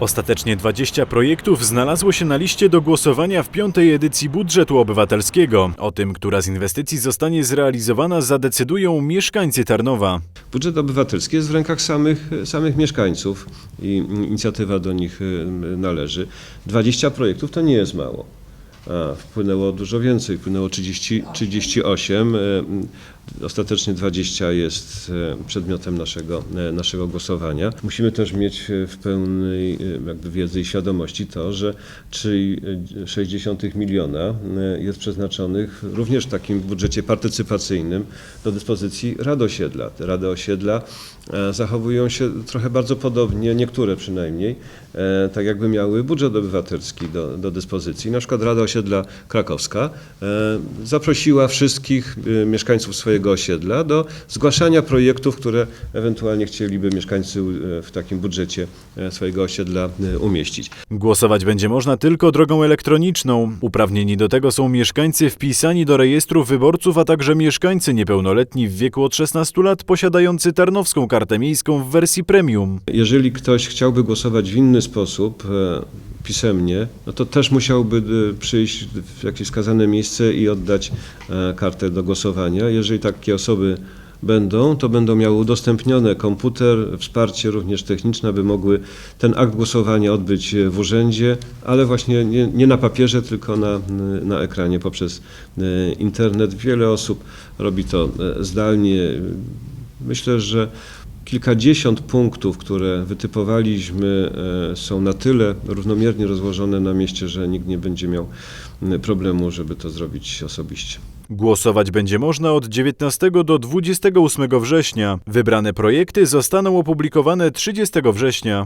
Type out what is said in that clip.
Ostatecznie 20 projektów znalazło się na liście do głosowania w piątej edycji budżetu obywatelskiego. O tym, która z inwestycji zostanie zrealizowana, zadecydują mieszkańcy Tarnowa. Budżet obywatelski jest w rękach samych, samych mieszkańców i inicjatywa do nich y, należy. 20 projektów to nie jest mało. A, wpłynęło dużo więcej, wpłynęło 30, 38. Ostatecznie 20 jest e, przedmiotem naszego, e, naszego głosowania. Musimy też mieć e, w pełnej jakby wiedzy i świadomości to, że 3,6 miliona jest przeznaczonych również w takim budżecie partycypacyjnym do dyspozycji rad osiedla. Te rady osiedla zachowują się trochę bardzo podobnie, niektóre przynajmniej, tak jakby miały budżet obywatelski do, do dyspozycji. Na przykład Rada Osiedla Krakowska e, zaprosiła wszystkich e, mieszkańców swojego osiedla do zgłaszania projektów, które ewentualnie chcieliby mieszkańcy e, w takim budżecie e, swojego osiedla e, umieścić. Głosować będzie można tylko drogą elektroniczną. Uprawnieni do tego są mieszkańcy wpisani do rejestru wyborców, a także mieszkańcy niepełnoletni w wieku od 16 lat posiadający tarnowską kartę miejską w wersji premium. Jeżeli ktoś chciałby głosować w inny sposób, e, pisemnie, no to też musiałby e, przyjść w jakieś wskazane miejsce i oddać e, kartę do głosowania. Jeżeli takie osoby będą, to będą miały udostępnione komputer, wsparcie również techniczne, aby mogły ten akt głosowania odbyć w urzędzie, ale właśnie nie, nie na papierze, tylko na, na ekranie poprzez internet. Wiele osób robi to zdalnie. Myślę, że Kilkadziesiąt punktów, które wytypowaliśmy, e, są na tyle równomiernie rozłożone na mieście, że nikt nie będzie miał problemu, żeby to zrobić osobiście. Głosować będzie można od 19 do 28 września. Wybrane projekty zostaną opublikowane 30 września.